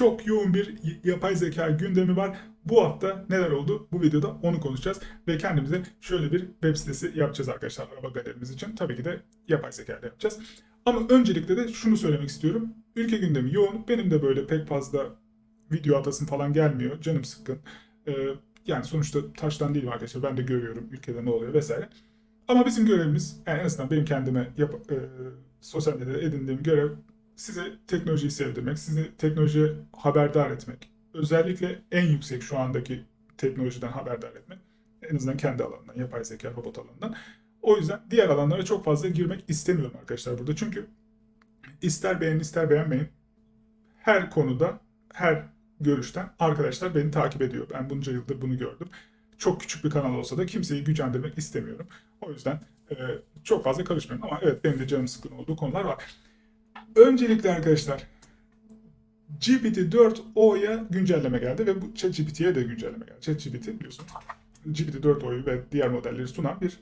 çok yoğun bir yapay zeka gündemi var. Bu hafta neler oldu? Bu videoda onu konuşacağız. Ve kendimize şöyle bir web sitesi yapacağız arkadaşlar araba galerimiz için. Tabii ki de yapay zeka ile yapacağız. Ama öncelikle de şunu söylemek istiyorum. Ülke gündemi yoğun. Benim de böyle pek fazla video atasım falan gelmiyor. Canım sıkkın. Ee, yani sonuçta taştan değil arkadaşlar. Ben de görüyorum ülkede ne oluyor vesaire. Ama bizim görevimiz, yani en azından benim kendime yap, e, sosyal medyada edindiğim görev size teknolojiyi sevdirmek, sizi teknolojiye haberdar etmek. Özellikle en yüksek şu andaki teknolojiden haberdar etmek. En azından kendi alanından, yapay zeka, robot alanından. O yüzden diğer alanlara çok fazla girmek istemiyorum arkadaşlar burada. Çünkü ister beğenin ister beğenmeyin her konuda, her görüşten arkadaşlar beni takip ediyor. Ben bunca yıldır bunu gördüm. Çok küçük bir kanal olsa da kimseyi gücendirmek istemiyorum. O yüzden e, çok fazla karışmıyorum. Ama evet benim de canım sıkın olduğu konular var. Öncelikle arkadaşlar GPT-4o'ya güncelleme geldi ve bu ChatGPT'ye de güncelleme geldi. ChatGPT biliyorsunuz GPT-4o'yu ve diğer modelleri sunan bir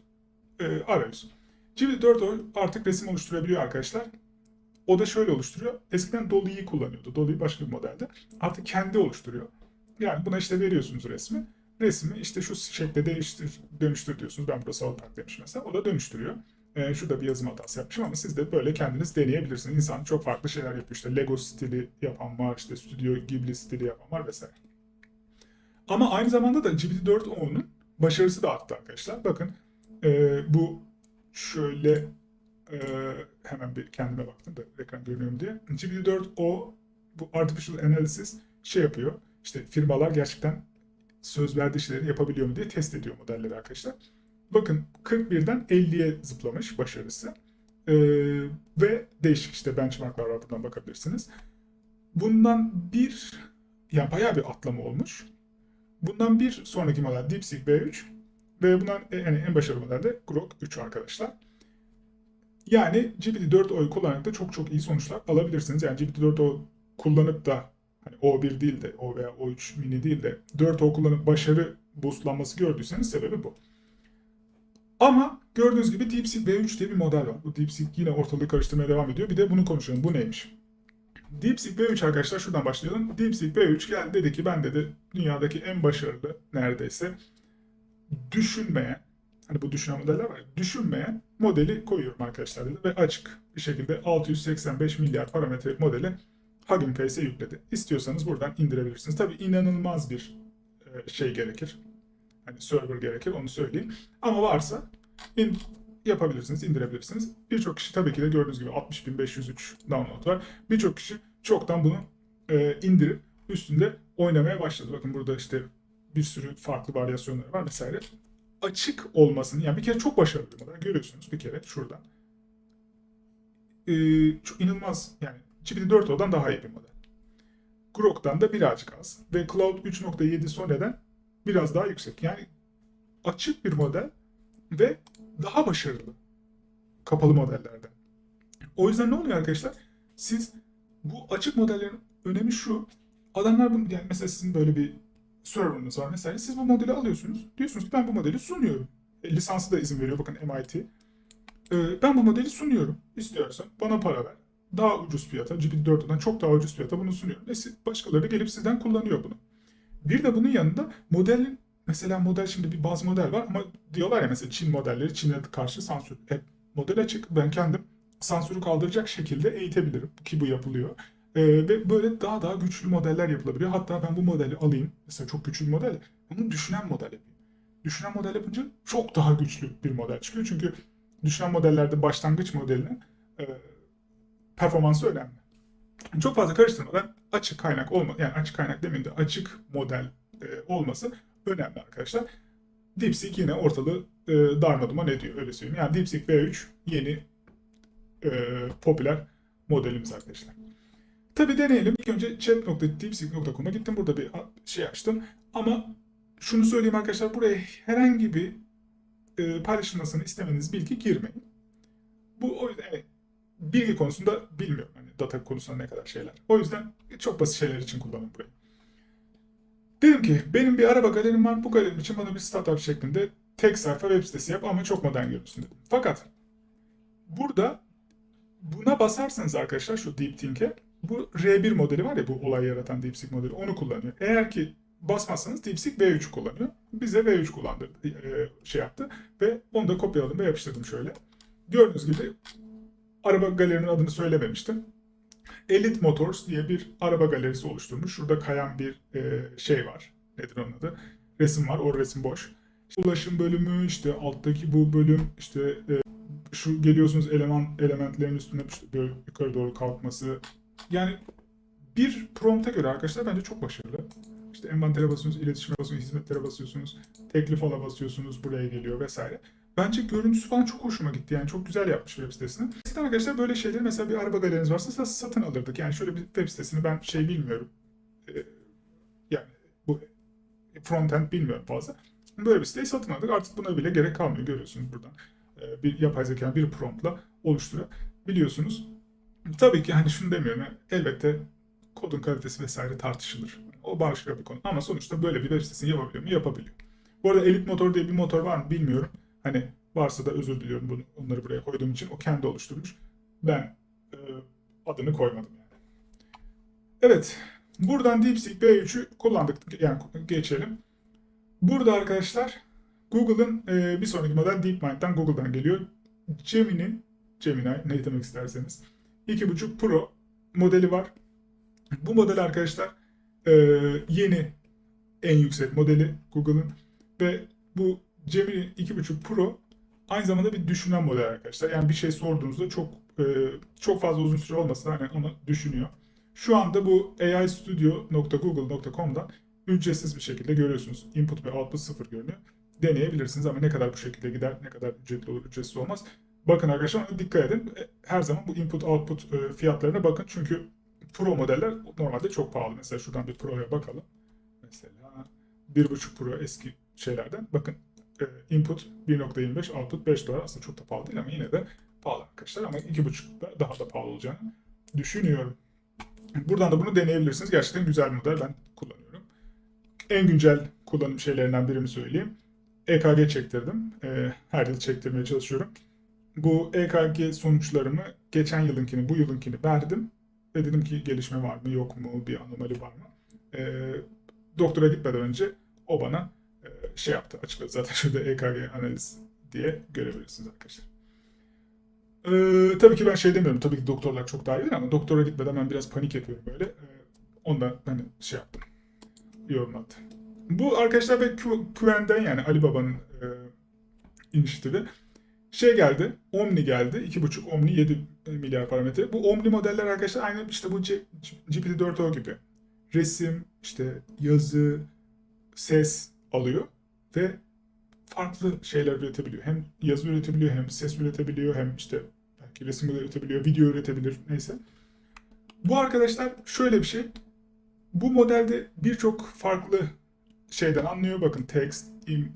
e, arayüz. GPT-4o artık resim oluşturabiliyor arkadaşlar. O da şöyle oluşturuyor. Eskiden Dolly'yi kullanıyordu. Dolly başka bir modelde. Artık kendi oluşturuyor. Yani buna işte veriyorsunuz resmi. Resmi işte şu şekilde değiştir, dönüştür diyorsunuz. Ben burada South Park demiş mesela. O da dönüştürüyor. Ee, şurada bir yazım hatası yapmışım ama siz de böyle kendiniz deneyebilirsiniz. İnsan çok farklı şeyler yapıyor. İşte Lego stili yapan var, işte Studio Ghibli stili yapan var vesaire. Ama aynı zamanda da GPT-4o'nun başarısı da arttı arkadaşlar. Bakın e, bu şöyle e, hemen bir kendime baktım da ekran görünüyor mu diye. GPT-4o bu Artificial Analysis şey yapıyor. İşte firmalar gerçekten söz verdiği şeyleri yapabiliyor mu diye test ediyor modelleri arkadaşlar. Bakın 41'den 50'ye zıplamış başarısı. Ee, ve değişik işte benchmarklar var buradan bakabilirsiniz. Bundan bir yani bayağı bir atlama olmuş. Bundan bir sonraki model DeepSeek V3 ve bundan e, yani en başarılı model de Grok 3 arkadaşlar. Yani GPT-4o'yu kullanarak da çok çok iyi sonuçlar alabilirsiniz. Yani GPT-4o kullanıp da hani O1 değil de O veya O3 mini değil de 4O kullanıp başarı boostlanması gördüyseniz sebebi bu. Ama gördüğünüz gibi DeepSeek V3 diye bir model var. Bu DeepSeek yine ortalığı karıştırmaya devam ediyor. Bir de bunu konuşalım. Bu neymiş? DeepSeek V3 arkadaşlar şuradan başlayalım. DeepSeek V3 geldi dedi ki ben dedi dünyadaki en başarılı neredeyse düşünmeyen hani bu düşünen modeller var düşünmeyen modeli koyuyorum arkadaşlar dedi ve açık bir şekilde 685 milyar parametrelik modeli Hugging Face'e yükledi. İstiyorsanız buradan indirebilirsiniz. Tabii inanılmaz bir e, şey gerekir. Hani server gerekir onu söyleyeyim. Ama varsa in, yapabilirsiniz, indirebilirsiniz. Birçok kişi tabii ki de gördüğünüz gibi 60.503 download var. Birçok kişi çoktan bunu e, indirip üstünde oynamaya başladı. Bakın burada işte bir sürü farklı varyasyonları var vesaire. Açık olmasını yani bir kere çok başarılı bir model. Görüyorsunuz bir kere şuradan. E, çok inanılmaz yani GPT-4o'dan daha iyi bir model. Grok'tan da birazcık az. Ve Cloud 3.7 Sone'den biraz daha yüksek. Yani açık bir model ve daha başarılı kapalı modellerden. O yüzden ne oluyor arkadaşlar? Siz bu açık modellerin önemi şu. Adamlar bunu yani mesela sizin böyle bir serverınız var mesela. Siz bu modeli alıyorsunuz. Diyorsunuz ki ben bu modeli sunuyorum. E, lisansı da izin veriyor bakın MIT. E, ben bu modeli sunuyorum. İstiyorsan bana para ver. Daha ucuz fiyata, GPT-4'den çok daha ucuz fiyata bunu sunuyorum. Ve başkaları gelip sizden kullanıyor bunu. Bir de bunun yanında modelin mesela model şimdi bir bazı model var ama diyorlar ya mesela Çin modelleri Çin'e karşı sansür. E, model açık. Ben kendim sansürü kaldıracak şekilde eğitebilirim ki bu yapılıyor. E, ve böyle daha daha güçlü modeller yapılabiliyor. Hatta ben bu modeli alayım. Mesela çok güçlü bir model. Bunu düşünen model yapayım. Düşünen model yapınca çok daha güçlü bir model çıkıyor. Çünkü düşünen modellerde başlangıç modelinin e, performansı önemli. Çok fazla karıştırmadan açık kaynak olma yani açık kaynak demeyin de açık model e, olması önemli arkadaşlar. DeepSeek yine ortalığı e, darmaduman ediyor öyle söyleyeyim. Yani DeepSeek V3 yeni e, popüler modelimiz arkadaşlar. Tabi deneyelim. İlk önce chat.deepseek.com'a gittim. Burada bir şey açtım. Ama şunu söyleyeyim arkadaşlar. Buraya herhangi bir e, paylaşılmasını istemeniz bilgi girmeyin. Bu o yüzden evet, bilgi konusunda bilmiyorum. Hani data konusunda ne kadar şeyler. O yüzden çok basit şeyler için kullanın burayı. Dedim ki benim bir araba galerim var. Bu galerim için bana bir startup şeklinde tek sayfa web sitesi yap ama çok modern görünsün dedim. Fakat burada buna basarsanız arkadaşlar şu Deep Think'e bu R1 modeli var ya bu olay yaratan DeepSeek modeli onu kullanıyor. Eğer ki basmazsanız DeepSeek V3 kullanıyor. Bize V3 kullandırdı, e, şey yaptı ve onu da kopyaladım ve yapıştırdım şöyle. Gördüğünüz gibi araba galerinin adını söylememiştim. Elite Motors diye bir araba galerisi oluşturmuş. Şurada kayan bir e, şey var. Nedir onun adı? Resim var. O resim boş. İşte ulaşım bölümü, işte alttaki bu bölüm, işte e, şu geliyorsunuz eleman elementlerin üstüne işte yukarı doğru kalkması. Yani bir prompta göre arkadaşlar bence çok başarılı. İşte envantere basıyorsunuz, iletişime basıyorsunuz, hizmetlere basıyorsunuz, teklif ala basıyorsunuz, buraya geliyor vesaire. Bence görüntüsü falan çok hoşuma gitti. Yani çok güzel yapmış web sitesini. Eskiden arkadaşlar böyle şeyleri mesela bir araba galeriniz varsa satın alırdık. Yani şöyle bir web sitesini ben şey bilmiyorum. Ee, yani bu frontend bilmiyorum fazla. Böyle bir siteyi satın aldık. Artık buna bile gerek kalmıyor. Görüyorsunuz buradan. Ee, bir yapay zeka bir promptla oluşturabiliyorsunuz. Tabii ki hani şunu demiyorum. Yani elbette kodun kalitesi vesaire tartışılır. O başka bir konu. Ama sonuçta böyle bir web sitesini yapabiliyor mu? Yapabiliyor. Bu arada Elite Motor diye bir motor var mı bilmiyorum. Hani varsa da özür diliyorum bunu, onları buraya koyduğum için. O kendi oluşturmuş. Ben e, adını koymadım yani. Evet. Buradan DeepSeek V3'ü kullandık. Yani geçelim. Burada arkadaşlar Google'ın e, bir sonraki model DeepMind'den Google'dan geliyor. Gemini, Gemini ne demek isterseniz 2.5 Pro modeli var. Bu model arkadaşlar e, yeni en yüksek modeli Google'ın ve bu Gemini 2.5 Pro aynı zamanda bir düşünen model arkadaşlar. Yani bir şey sorduğunuzda çok e, çok fazla uzun süre olmasa hani onu düşünüyor. Şu anda bu aistudio.google.com'dan ücretsiz bir şekilde görüyorsunuz. Input ve output sıfır görünüyor. Deneyebilirsiniz ama ne kadar bu şekilde gider, ne kadar ücretli olur, ücretsiz olmaz. Bakın arkadaşlar dikkat edin. E, Her zaman bu input output e, fiyatlarına bakın. Çünkü Pro modeller normalde çok pahalı. Mesela şuradan bir Pro'ya bakalım. Mesela 1.5 Pro eski şeylerden. Bakın input 1.25, output 5 dolar. Aslında çok da pahalı değil ama yine de pahalı arkadaşlar. Ama 2.5'da daha da pahalı olacağını düşünüyorum. Buradan da bunu deneyebilirsiniz. Gerçekten güzel model. Ben kullanıyorum. En güncel kullanım şeylerinden birini söyleyeyim. EKG çektirdim. E, her yıl çektirmeye çalışıyorum. Bu EKG sonuçlarımı geçen yılınkini, bu yılınkini verdim. Ve dedim ki gelişme var mı, yok mu, bir anomali var mı? E, doktora gitmeden önce o bana e, şey yaptı, açıkladı. Zaten şurada EKG analiz diye görebilirsiniz arkadaşlar. Ee, tabii ki ben şey demiyorum. Tabii ki doktorlar çok daha iyidir ama doktora gitmeden ben biraz panik yapıyorum böyle. Ee, ondan hani şey yaptım. Yorumladı. Bu arkadaşlar ve Q- Q'den yani Ali Baba'nın e, inişitifi. Şey geldi. Omni geldi. 2.5 Omni 7 milyar parametre. Bu Omni modeller arkadaşlar aynı işte bu G- GPT-4o gibi. Resim, işte yazı, ses alıyor ve farklı şeyler üretebiliyor. Hem yazı üretebiliyor, hem ses üretebiliyor, hem işte belki resim üretebiliyor, video üretebilir, neyse. Bu arkadaşlar şöyle bir şey. Bu modelde birçok farklı şeyden anlıyor. Bakın text, im,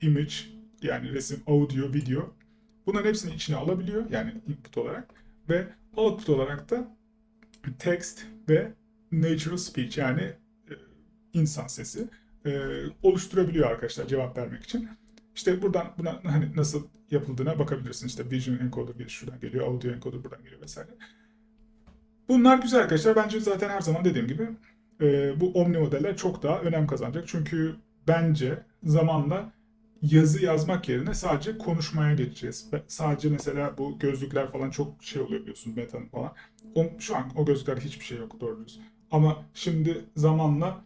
image, yani resim, audio, video. Bunların hepsini içine alabiliyor. Yani input olarak. Ve output olarak da text ve natural speech yani e, insan sesi e, oluşturabiliyor arkadaşlar cevap vermek için. İşte buradan buna hani nasıl yapıldığına bakabilirsiniz. İşte Vision Encoder şuradan geliyor, Audio Encoder buradan geliyor vesaire. Bunlar güzel arkadaşlar. Bence zaten her zaman dediğim gibi e, bu Omni modeller çok daha önem kazanacak. Çünkü bence zamanla yazı yazmak yerine sadece konuşmaya geçeceğiz. Sadece mesela bu gözlükler falan çok şey oluyor biliyorsunuz Meta'nın falan. O, şu an o gözlüklerde hiçbir şey yok doğru düz. Ama şimdi zamanla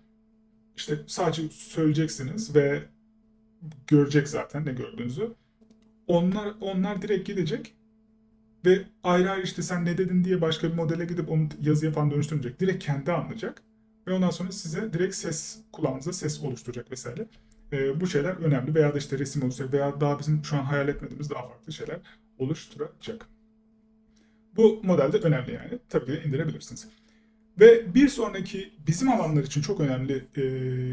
işte sadece söyleyeceksiniz ve görecek zaten ne gördüğünüzü. Onlar onlar direkt gidecek ve ayrı ayrı işte sen ne dedin diye başka bir modele gidip onu yazıya falan dönüştürmeyecek. Direkt kendi anlayacak ve ondan sonra size direkt ses kulağınıza ses oluşturacak vesaire. Ee, bu şeyler önemli veya da işte resim oluşturacak veya daha bizim şu an hayal etmediğimiz daha farklı şeyler oluşturacak. Bu modelde önemli yani. Tabii ki de indirebilirsiniz. Ve bir sonraki bizim alanlar için çok önemli e,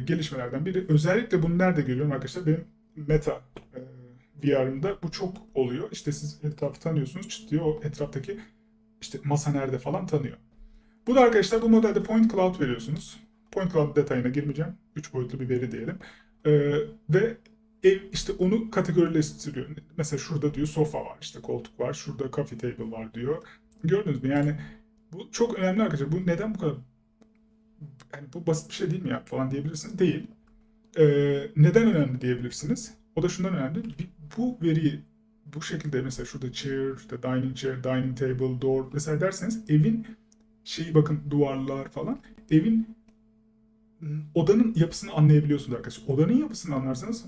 gelişmelerden biri özellikle bunu nerede görüyorum arkadaşlar benim Meta e, VR'ımda bu çok oluyor. İşte siz etrafı tanıyorsunuz çıt diye o etraftaki işte masa nerede falan tanıyor. Bu da arkadaşlar bu modelde point cloud veriyorsunuz. Point cloud detayına girmeyeceğim. 3 boyutlu bir veri diyelim. E, ve ev işte onu kategorileştiriyor. Mesela şurada diyor sofa var, işte koltuk var, şurada coffee table var diyor. Gördünüz mü? Yani Bu çok önemli arkadaşlar. Bu neden bu kadar yani bu basit bir şey değil mi ya falan diyebilirsiniz. Değil. Ee, neden önemli diyebilirsiniz. O da şundan önemli. Bu veriyi bu şekilde mesela şurada chair, işte dining chair, dining table, door mesela derseniz evin şeyi bakın duvarlar falan evin odanın yapısını anlayabiliyorsunuz arkadaşlar. Odanın yapısını anlarsanız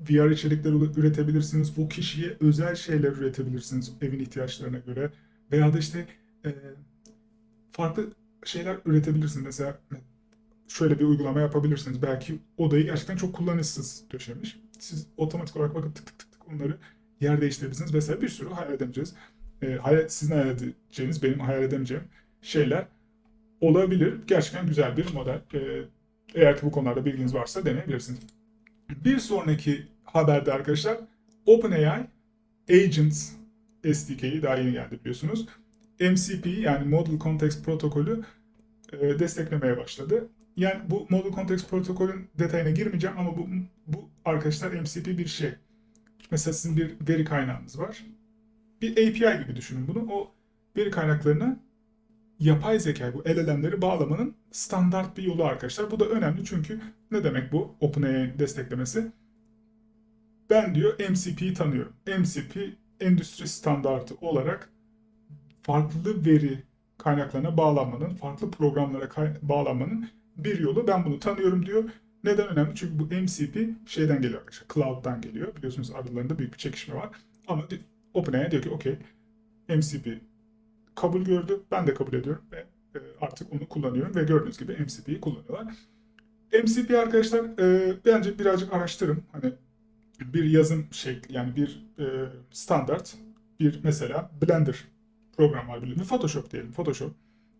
VR içerikler üretebilirsiniz. O kişiye özel şeyler üretebilirsiniz evin ihtiyaçlarına göre. Veya da işte e, farklı şeyler üretebilirsiniz. Mesela şöyle bir uygulama yapabilirsiniz. Belki odayı gerçekten çok kullanışsız döşemiş. Siz otomatik olarak bakıp tık tık tık tık onları yer değiştirebilirsiniz. Vesaire bir sürü hayal edemeyeceğiz. E, hayal, sizin hayal edeceğiniz, benim hayal edemeyeceğim şeyler olabilir. Gerçekten güzel bir model. E, eğer ki bu konularda bilginiz varsa deneyebilirsiniz. Bir sonraki haberde arkadaşlar OpenAI Agents SDK'yi daha yeni geldi biliyorsunuz. MCP yani Model Context Protokolü e, desteklemeye başladı. Yani bu Model Context Protokolün detayına girmeyeceğim ama bu, bu arkadaşlar MCP bir şey. Mesela sizin bir veri kaynağınız var. Bir API gibi düşünün bunu. O veri kaynaklarına yapay zeka bu LLM'leri bağlamanın standart bir yolu arkadaşlar. Bu da önemli çünkü ne demek bu OpenAI desteklemesi? Ben diyor MCP'yi tanıyorum. MCP endüstri standartı olarak farklı veri kaynaklarına bağlanmanın, farklı programlara bağlanmanın bir yolu. Ben bunu tanıyorum diyor. Neden önemli? Çünkü bu MCP şeyden geliyor arkadaşlar. Cloud'dan geliyor. Biliyorsunuz aralarında büyük bir çekişme var. Ama OpenAI diyor ki okey MCP kabul gördü. Ben de kabul ediyorum ve e, artık onu kullanıyorum ve gördüğünüz gibi MCP'yi kullanıyorlar. MCP arkadaşlar e, bence birazcık araştırın. Hani bir yazım şekli yani bir e, standart bir mesela Blender program var biliyorum. Photoshop diyelim. Photoshop.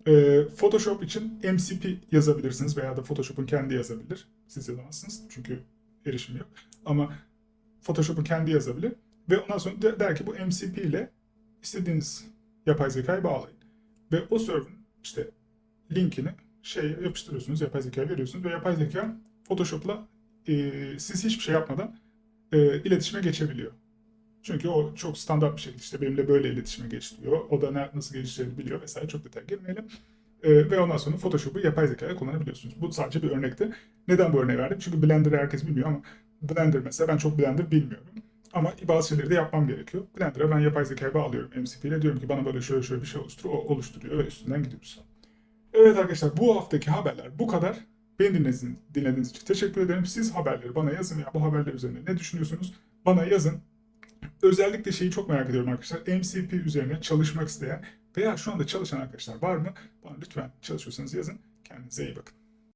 E, Photoshop için MCP yazabilirsiniz veya da Photoshop'un kendi yazabilir. Siz yazamazsınız çünkü erişim yok. Ama Photoshop'un kendi yazabilir. Ve ondan sonra de- der ki bu MCP ile istediğiniz yapay zekayı bağlayın. Ve o server'ın işte linkini şey yapıştırıyorsunuz, yapay zekaya veriyorsunuz ve yapay zeka Photoshop'la e, siz hiçbir şey yapmadan e, iletişime geçebiliyor. Çünkü o çok standart bir şekilde işte benimle böyle iletişime geç diyor. O da ne, nasıl gelişeceğini biliyor vesaire çok detay girmeyelim. E, ve ondan sonra Photoshop'u yapay zekaya kullanabiliyorsunuz. Bu sadece bir örnekti. Neden bu örneği verdim? Çünkü Blender'ı herkes bilmiyor ama Blender mesela ben çok Blender bilmiyorum. Ama bazı şeyleri de yapmam gerekiyor. Blender'a ben yapay zekaya bağlıyorum MCP ile. Diyorum ki bana böyle şöyle şöyle bir şey oluştur. O oluşturuyor ve üstünden gidiyoruz. Evet arkadaşlar bu haftaki haberler bu kadar. Beni dinlediğiniz, dinlediğiniz için teşekkür ederim. Siz haberleri bana yazın ya bu haberler üzerine ne düşünüyorsunuz? Bana yazın. Özellikle şeyi çok merak ediyorum arkadaşlar. MCP üzerine çalışmak isteyen veya şu anda çalışan arkadaşlar var mı? Lütfen çalışıyorsanız yazın. Kendinize iyi bakın.